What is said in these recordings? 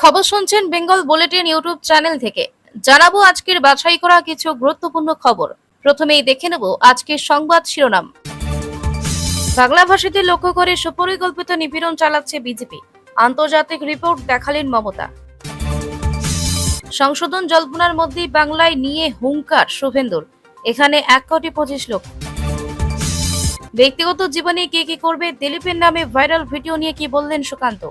খবর শুনছেন Bengal bulletin YouTube channel থেকে। জানাব আজকের বাছাই করা কিছু গুরুত্বপূর্ণ খবর। প্রথমেই দেখে নেব আজকের সংবাদ শিরোনাম। বাংলা ভাষীদের লক্ষ্য করে সুপরিকল্পিত নিপীড়ন চালাচ্ছে বিজেপি। আন্তর্জাতিক রিপোর্ট দেখালেন মমতা। সংশোধন জল্পনার মধ্যেই বাংলায় নিয়ে হুঙ্কার শুভেন্দুর। এখানে এক কোটি পঁচিশ লক্ষ। ব্যক্তিগত জীবনে কে কি করবে দিলীপের নামে ভাইরাল ভিডিও নিয়ে কি বললেন সুকান্ত?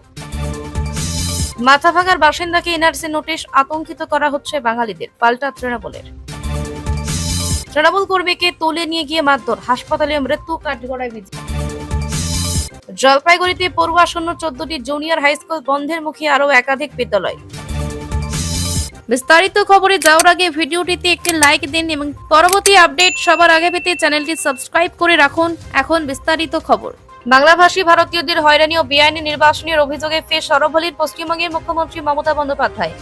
মাথাভাঙার বাসিন্দাকে এনআরসি নোটিশ আতঙ্কিত করা হচ্ছে বাঙালিদের, পাল্টা তৃণমূলের। তৃণমূল কর্মীকে তুলে নিয়ে গিয়ে মারধর, হাসপাতালে মৃত্যু কাঠগড়ায় বিজেপি জলপাইগুড়িতে পড়ুয়া শূন্য চোদ্দটি জুনিয়র হাই স্কুল বন্ধের মুখে আরও একাধিক বিদ্যালয়। বিস্তারিত খবরে যাওয়ার আগে ভিডিওটিতে একটি লাইক দিন এবং পরবর্তী আপডেট সবার আগে পেতে চ্যানেলটি সাবস্ক্রাইব করে রাখুন। এখন বিস্তারিত খবর। বাংলাভাষী ভারতীয়দের হয়রানি ও বেআইনি নির্বাসনের অভিযোগে ফের সরব হলেন পশ্চিমবঙ্গের মুখ্যমন্ত্রী মমতা বন্দ্যোপাধ্যায়।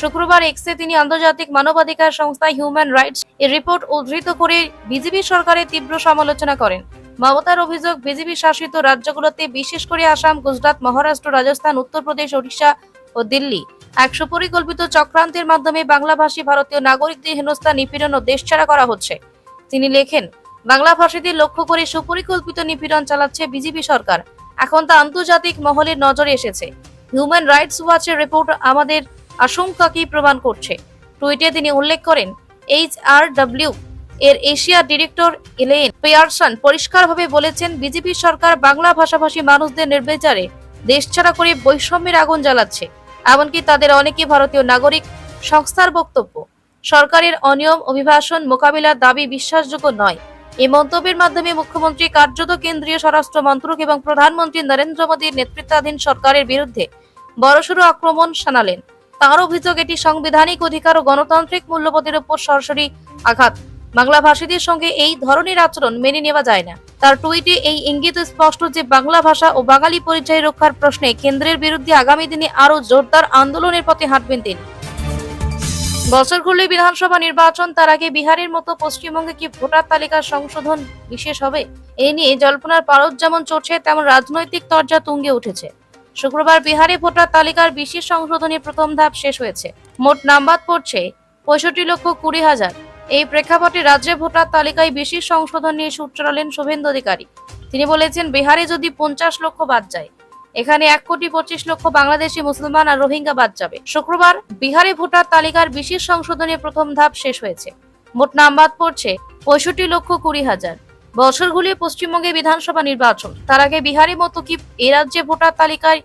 শুক্রবার এক্সে তিনি আন্তর্জাতিক মানবাধিকার সংস্থা হিউম্যান রাইটস এর রিপোর্ট উদ্ধৃত করে বিজেপি সরকারের তীব্র সমালোচনা করেন। মমতার অভিযোগ, বিজেপি শাসিত রাজ্যগুলোতে বিশেষ করে আসাম, গুজরাট, মহারাষ্ট্র, রাজস্থান, উত্তরপ্রদেশ, ওড়িশা ও দিল্লি এক সুপরিকল্পিত চক্রান্তের মাধ্যমে বাংলাভাষী ভারতীয় নাগরিকদের হেনস্থা, নিপীড়ন ও দেশ ছাড়া করা হচ্ছে। তিনি লেখেন বাংলা ভাষীদের লক্ষ্য করে সুপরিকল্পিত নিপীড়ন চালাচ্ছে বিজেপি সরকার। এখন তা আন্তর্জাতিক মহলের নজরে এসেছে। হিউম্যান রাইটস ওয়াচের রিপোর্ট আমাদের আশঙ্কাকেই প্রমাণ করছে। টুইটে তিনি উল্লেখ করেন, এইচ আর ডব্লিউ এর এশিয়া ডিরেক্টর এলেন পেয়ারসন পরিষ্কারভাবে বলেছেন, বিজেপি সরকার বাংলা ভাষাভাষী মানুষদের নির্বিচারে দেশ ছাড়া করে বৈষম্যের আগুন জ্বালাচ্ছে। এমনকি তাদের অনেকে ভারতীয় নাগরিক সংস্থার বক্তব্য। সরকারের অনিয়ম অভিবাসন মোকাবিলার দাবি বিশ্বাসযোগ্য নয়। এই মন্তব্যের মাধ্যমে মুখ্যমন্ত্রী কার্যত কেন্দ্রীয় স্বরাষ্ট্র মন্ত্রক এবং প্রধানমন্ত্রী নরেন্দ্র মোদীর নেতৃত্বাধীন সরকারের বিরুদ্ধে বড়সড় আক্রমণ শানালেন তার অভিযোগ, এটি সাংবিধানিক অধিকার ও গণতান্ত্রিক মূল্যবোধের উপর সরাসরি আঘাত। বাংলা ভাষীদের সঙ্গে এই ধরনের আচরণ মেনে নেওয়া যায় না। তার টুইটে এই ইঙ্গিত স্পষ্ট যে বাংলা ভাষা ও বাঙালি পরিচয় রক্ষার প্রশ্নে কেন্দ্রের বিরুদ্ধে আগামী দিনে আরও জোরদার আন্দোলনের পথে হাঁটবেন তিনি। বছর বিধানসভা নির্বাচন, তার আগে বিহারের মতো পশ্চিমবঙ্গে কি ভোটার তালিকার সংশোধন বিশেষ হবে? এ নিয়ে জল্পনার পারদ যেমন চড়ছে, তেমন রাজনৈতিক তরজা তুঙ্গে উঠেছে। শুক্রবার বিহারে ভোটার তালিকার বিশেষ সংশোধনের প্রথম ধাপ শেষ হয়েছে। মোট নাম্বার পড়ছে পঁয়ষট্টি লক্ষ কুড়ি হাজার। এই প্রেক্ষাপটে রাজ্যে ভোটার তালিকায় বিশেষ সংশোধন নিয়ে সুর চড়ালেন শুভেন্দু অধিকারী। তিনি বলেছেন, বিহারে যদি পঞ্চাশ লক্ষ বাদ যায় এখানে এক কোটি পঁচিশ লক্ষ বাংলাদেশি মুসলমান আর রোহিঙ্গা বাদ যাবে। শুক্রবার বিহারে ভোটার তালিকার বিশেষ সংশোধনের প্রথম ধাপ শেষ হয়েছে। মোট নাম্বার পড়ছে পঁয়ষট্টি লক্ষ কুড়ি হাজার। বছর ঘুরিয়ে পশ্চিমবঙ্গে বিধানসভা নির্বাচন। তার আগে বিহারের মতো কি এ রাজ্যে ভোটার তালিকায়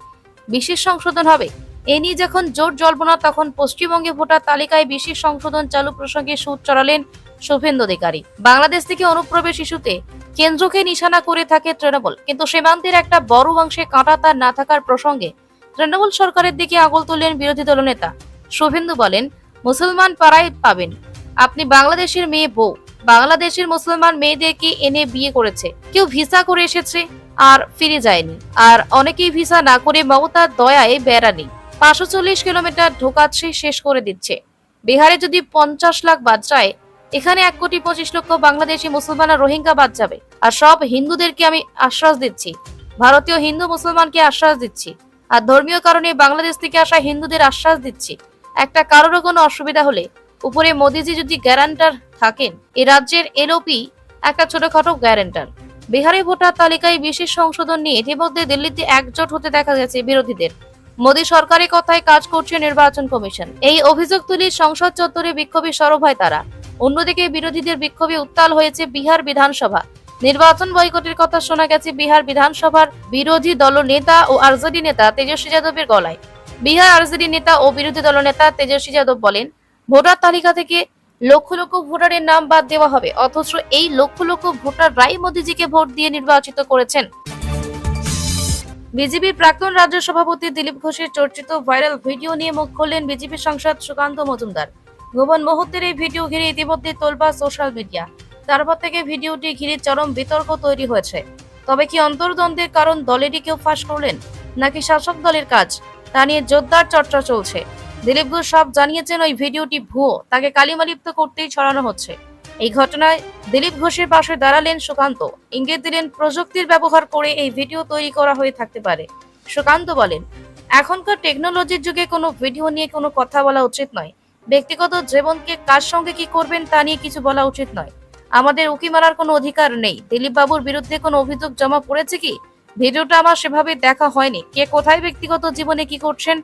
বিশেষ সংশোধন হবে। এ নিয়ে যখন জোর জল্পনা, তখন পশ্চিমবঙ্গে ভোটার তালিকায় বিশেষ সংশোধন চালু প্রসঙ্গে সুদ চড়ালেন শুভেন্দু অধিকারী। বাংলাদেশ থেকে অনুপ্রবেশ ইস্যুতে কেন্দ্রকে নিশানা করে থাকে তৃণমূল। কিন্তু সীমান্তের একটা বড় অংশে কাঁটা তার না থাকার প্রসঙ্গে তৃণমূল সরকারের দিকে আঙুল তুললেন বিরোধী দলনেতা শুভেন্দু বলেন, মুসলমান পাড়ায় পাবেন। আপনি বাংলাদেশের মেয়ে বউ। বাংলাদেশের মুসলমান মেয়েদেরকে এনে বিয়ে করেছে। কেউ ভিসা করে এসেছে আর ফিরে যায়নি। আর অনেকেই ভিসা না করে মমতার দয়ায় বেড়ানি পাঁচশো চল্লিশ কিলোমিটার ঢোকাচ্ছে, শেষ করে দিচ্ছে। বিহারে যদি পঞ্চাশ লাখ বাদ যায় এখানে এক কোটি পঁচিশ লক্ষ বাংলাদেশি মুসলমান রোহিঙ্গা বাদ যাবে। আর সব হিন্দুদেরকে আমি আশ্বাস দিচ্ছি। ভারতীয় হিন্দু মুসলমানকে আশ্বাস দিচ্ছি। আর ধর্মীয় কারণে বাংলাদেশ থেকে আসা হিন্দুদের আশ্বাস দিচ্ছি। একটা কারোরও কোনো অসুবিধা হলে। উপরে মোদিজি যদি গ্যারান্টার থাকেন, এ রাজ্যের এলওপি একটা ছোটখাটো গ্যারান্টার। বিহারে ভোটার তালিকায় বিশেষ সংশোধন নিয়ে ইতিমধ্যে দিল্লিতে একজোট হতে দেখা গেছে বিরোধীদের। মোদী সরকারের কথায় কাজ করছে নির্বাচন কমিশন। এই অভিযোগ তুলে সংসদ চত্বরে বিক্ষোভে সরব হয় তারা। অন্যদিকে বিরোধীদের বিক্ষোভে উত্তাল হয়েছে বিহার বিধানসভা। নির্বাচন বয়কটের কথা শোনা গেছে বিহার বিধানসভার বিরোধী দল নেতা ও আরজেডি নেতা তেজস্বী যাদবের গলায়। বিহার আরজেডি নেতা ও বিরোধী দল নেতা তেজস্বী যাদব বলেন, ভোটার তালিকা থেকে লক্ষ লক্ষ ভোটারের নাম বাদ দেওয়া হবে, অথচ এই লক্ষ লক্ষ ভোটাররাই মোদীজিকে ভোট দিয়ে নির্বাচিত করেছেন। বিজেপির প্রাক্তন রাজ্য সভাপতি দিলীপ ঘোষের চর্চিত ভাইরাল ভিডিও নিয়ে মুখ খুললেন বিজেপি সাংসদ সুকান্ত মজুমদার। গোপন মুহূর্তের এই ভিডিও ঘিরে ইতিমধ্যে তোলবা সোশ্যাল মিডিয়া। তারপর থেকে ভিডিওটি ঘিরে চরম বিতর্ক তৈরি হয়েছে। তবে কি অন্তর্দ্বন্দ্বের কারণ দলেরই কেউ ফাঁস করলেন, নাকি শাসক দলের কাজ, তা নিয়ে জোরদার চর্চা চলছে। দিলীপ ঘোষ সব জানিয়েছেন ওই ভিডিওটি ভুয়ো, তাকে কালিমালিপ্ত করতেই ছড়ানো হচ্ছে। এই ঘটনায় দিলীপ ঘোষের পাশে দাঁড়ালেন সুকান্ত। ইঙ্গিত দিলেন, প্রযুক্তির ব্যবহার করে এই ভিডিও তৈরি করা হয়ে থাকতে পারে। সুকান্ত বলেন, এখনকার টেকনোলজির যুগে কোনো ভিডিও নিয়ে কোনো কথা বলা উচিত নয়। ব্যক্তিগত জীবনকে কার সঙ্গে কি করবেন তা নিয়ে কিছু বলা উচিত নয়। আমাদের উকি মারার কোনো অধিকার নেই। দিলীপ বাবুর বিরুদ্ধে কোনো অভিযোগ জমা পড়েছে কি? ভিডিওটা আমার সেভাবে দেখা হয়নি। কে কোথায় ব্যক্তিগত জীবনে কি করছেন,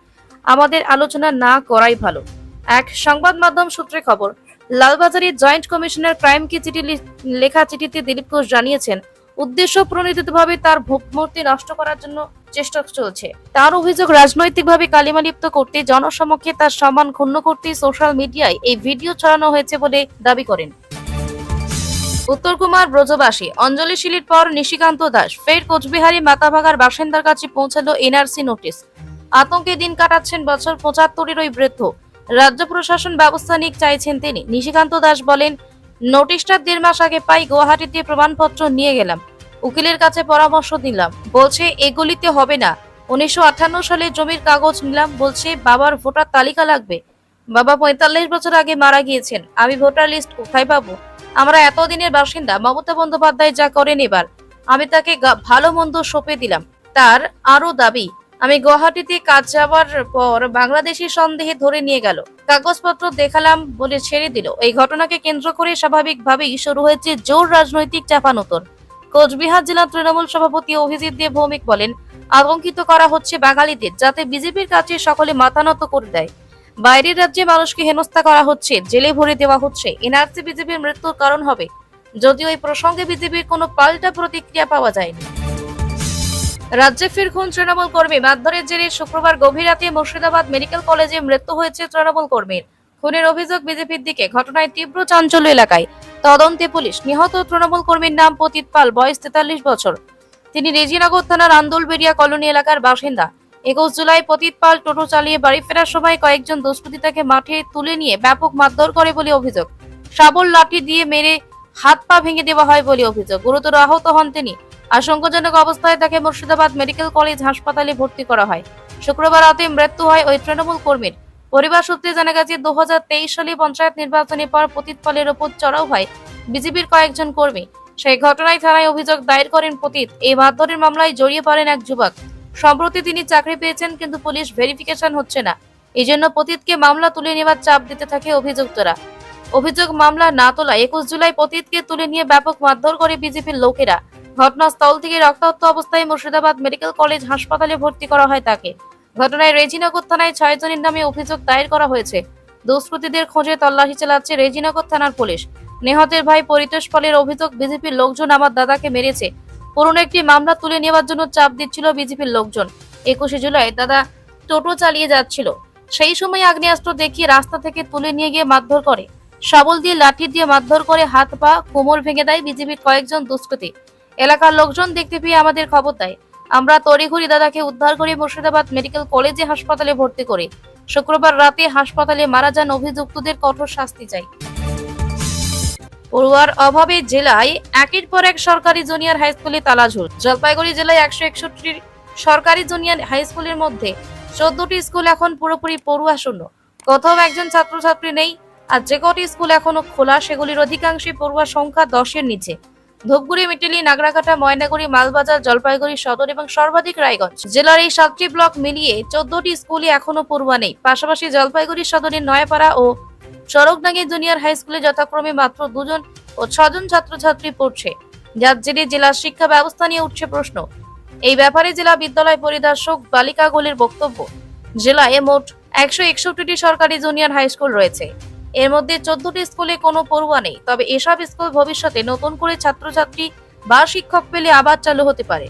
আমাদের আলোচনা না করাই ভালো। এক সংবাদ মাধ্যম সূত্রে খবর লালবাজারের জয়েন্ট কমিশনার ক্রাইমকে চিঠি লেখা চিঠিতে দিলীপ ঘোষ জানিয়েছেন উদ্দেশ্য প্রণোদিতভাবে তার ভাবমূর্তি নষ্ট করার জন্য চেষ্টা চলছে। তার অভিযোগ রাজনৈতিকভাবে কালিমালিপ্ত করতে জনসমক্ষে তার সম্মান ক্ষুণ্ণ করতে সোশ্যাল মিডিয়ায় এই ভিডিও ছড়ানো হয়েছে বলে দাবি করেন। উত্তর কুমার ব্রজবাসী, অঞ্জলি শিলির পর নিশিকান্ত দাস, ফের কোচবিহারী মাথাভাগার বাসিন্দার কাছে পৌঁছালো এনআরসি নোটিশ। আতঙ্কে দিন কাটাচ্ছেন বছর পঁচাত্তরের ওই বৃদ্ধ। রাজ্য প্রশাসন ব্যবস্থা নিক চাইছেন তিনি। নিশিকান্ত দাস বলেন নোটিশটা দেড় মাস আগে পাই গুয়াহাটিতে প্রমাণপত্র নিয়ে গেলাম। উকিলের কাছে পরামর্শ দিলাম। বলছে, এগুলিতে হবে না। উনিশশো আটান্ন সালে জমির কাগজ নিলাম। বলছে, বাবার ভোটার তালিকা লাগবে। বাবা পঁয়তাল্লিশ বছর আগে মারা গিয়েছেন। আমি ভোটার লিস্ট কোথায় পাবো? আমরা এতদিনের বাসিন্দা। মমতা বন্দ্যোপাধ্যায় যা করেন এবার। আমি তাকে ভালো মন্দ সঁপে দিলাম। তার আরও দাবি আমি গুয়াহাটিতে কাজ যাওয়ার পর বাংলাদেশি সন্দেহে ধরে নিয়ে গেল। কাগজপত্র দেখালাম বলে ছেড়ে দিল। এই ঘটনাকে কেন্দ্র করে স্বাভাবিকভাবেই শুরু হয়েছে জোর রাজনৈতিক চাপানোতর। কোচবিহার জেলা তৃণমূল সভাপতি অভিজিৎ দেব ভৌমিক বলেন, আতঙ্কিত করা হচ্ছে বাঙালিদের যাতে বিজেপির কাছে সকলে মাথা নত করে দেয়। বাইরের রাজ্যে মানুষকে হেনস্থা করা হচ্ছে, জেলে ভরে দেওয়া হচ্ছে। এনআরসি বিজেপির মৃত্যুর কারণ হবে। যদিও এই প্রসঙ্গে বিজেপির কোনো পাল্টা প্রতিক্রিয়া পাওয়া যায়নি। রাজ্যে ফের খুন তৃণমূল কর্মী। মারধরের জেরে শুক্রবার গভীর রাতে মুর্শিদাবাদ মেডিকেল কলেজে মৃত্যু হয়েছে তৃণমূল কর্মীর। খুনের অভিযোগ বিজেপির দিকে, ঘটনায় তীব্র চাঞ্চল্য এলাকায়। তদন্তে পুলিশ, নিহত তৃণমূল কর্মীর নাম পতিত পাল, বয়স তেতাল্লিশ বছর। তিনি রেজিনগর থানার আন্দোলবেরিয়া কলোনি এলাকার বাসিন্দা। একুশ জুলাই পতিত পাল টোটো চালিয়ে বাড়ি ফেরার সময় কয়েকজন দুষ্কৃতী তাকে মাঠে তুলে নিয়ে ব্যাপক মারধর করে বলে অভিযোগ। শাবল লাঠি দিয়ে মেরে হাত পা ভেঙে দেওয়া হয় বলে অভিযোগ। গুরুতর আহত হন তিনি। আশঙ্কাজনক অবস্থায় তাকে মুর্শিদাবাদ মেডিকেল কলেজ হাসপাতালে ভর্তি করা হয়। শুক্রবার রাতে মৃত্যু হয় ওই তৃণমূল কর্মীর। পরিবার সূত্রে জানা গেছে দু সালে পঞ্চায়েত নির্বাচনের পর পতিত পালের ওপর চড়াও হয় বিজেপির কয়েকজন কর্মী। সেই ঘটনায় থানায় অভিযোগ দায়ের করেন পতিত। এই মারধরের মামলায় জড়িয়ে পড়েন এক যুবক। সম্প্রতি তিনি চাকরি পেয়েছেন, কিন্তু পুলিশ ভেরিফিকেশন হচ্ছে না। এই জন্য পতিতকে মামলা তুলে নেওয়ার চাপ দিতে থাকে অভিযুক্তরা। অভিযোগ মামলা না তোলা একুশ জুলাই পতিতকে তুলে নিয়ে ব্যাপক মারধর করে বিজেপির লোকেরা। ঘটনাস্থল থেকে রক্তাক্ত অবস্থায় মুর্শিদাবাদ মেডিকেল কলেজ হাসপাতালে ভর্তি করা হয় তাকে। ঘটনায় রেজিনগর থানায় ছয় জনের নামে অভিযোগ দায়ের করা হয়েছে। দুষ্কৃতীদের খোঁজে তল্লাশি চালাচ্ছে রেজিনগর থানার পুলিশ। নিহতের ভাই পরিতোষ পালের অভিযোগ, বিজেপির লোকজন আমার দাদাকে মেরেছে। পুরনো একটি মামলা তুলে নেওয়ার জন্য চাপ দিচ্ছিল বিজেপির লোকজন। একুশে জুলাই দাদা টোটো চালিয়ে যাচ্ছিল। সেই সময় আগ্নেয়াস্ত্র দেখিয়ে রাস্তা থেকে তুলে নিয়ে গিয়ে মারধর করে। শাবল দিয়ে লাঠি দিয়ে মারধর করে হাত পা, কোমর ভেঙে দেয় বিজেপির কয়েকজন দুষ্কৃতী। এলাকার লোকজন দেখতে পেয়ে আমাদের খবর দেয়। আমরা তড়িঘড়ি দাদাকে উদ্ধার করে মুর্শিদাবাদ মেডিকেল কলেজে হাসপাতালে ভর্তি করি। শুক্রবার রাতে হাসপাতালে মারা যান অভিযুক্তদের কঠোর শাস্তি চাই। পড়ুয়ার অভাবে জেলায় একের পর এক সরকারি জুনিয়র হাই স্কুলে তালাঝুল। জলপাইগুড়ি জেলায় একশো একষট্টি সরকারি জুনিয়র হাই স্কুলের মধ্যে চোদ্দটি স্কুল এখন পুরোপুরি পড়ুয়া শূন্য। কোথাও একজন ছাত্রছাত্রী নেই আর যে কটি স্কুল এখনও খোলা, সেগুলির অধিকাংশই পড়ুয়া সংখ্যা দশের নিচে। ধূপগুড়ি, মিটিলি, নাগরাকাটা, ময়নাগুড়ি, মালবাজার, জলপাইগুড়ি সদর এবং সর্বাধিক রায়গঞ্জ জেলার এই সাতটি ব্লক মিলিয়ে চোদ্দটি স্কুলে এখনও পড়ুয়া নেই। পাশাপাশি জলপাইগুড়ি সদরের নয়াপাড়া ও চরকডাঙ্গি জুনিয়র হাই স্কুলে যথাক্রমে মাত্র দুজন ও ছজন ছাত্রছাত্রী পড়ছে, যার জেরে জেলার শিক্ষা ব্যবস্থা নিয়ে উঠছে প্রশ্ন। এই ব্যাপারে জেলা বিদ্যালয় পরিদর্শক বালিকা গোলের বক্তব্য, জেলায় মোট একশো একষট্টিটি সরকারি জুনিয়র হাই স্কুল রয়েছে। এর মধ্যে চোদ্দটি স্কুলে কোনো পড়ুয়া নেই। তবে এসব স্কুল ভবিষ্যতে নতুন করে ছাত্রছাত্রী বা শিক্ষক পেলে আবার চালু হতে পারে।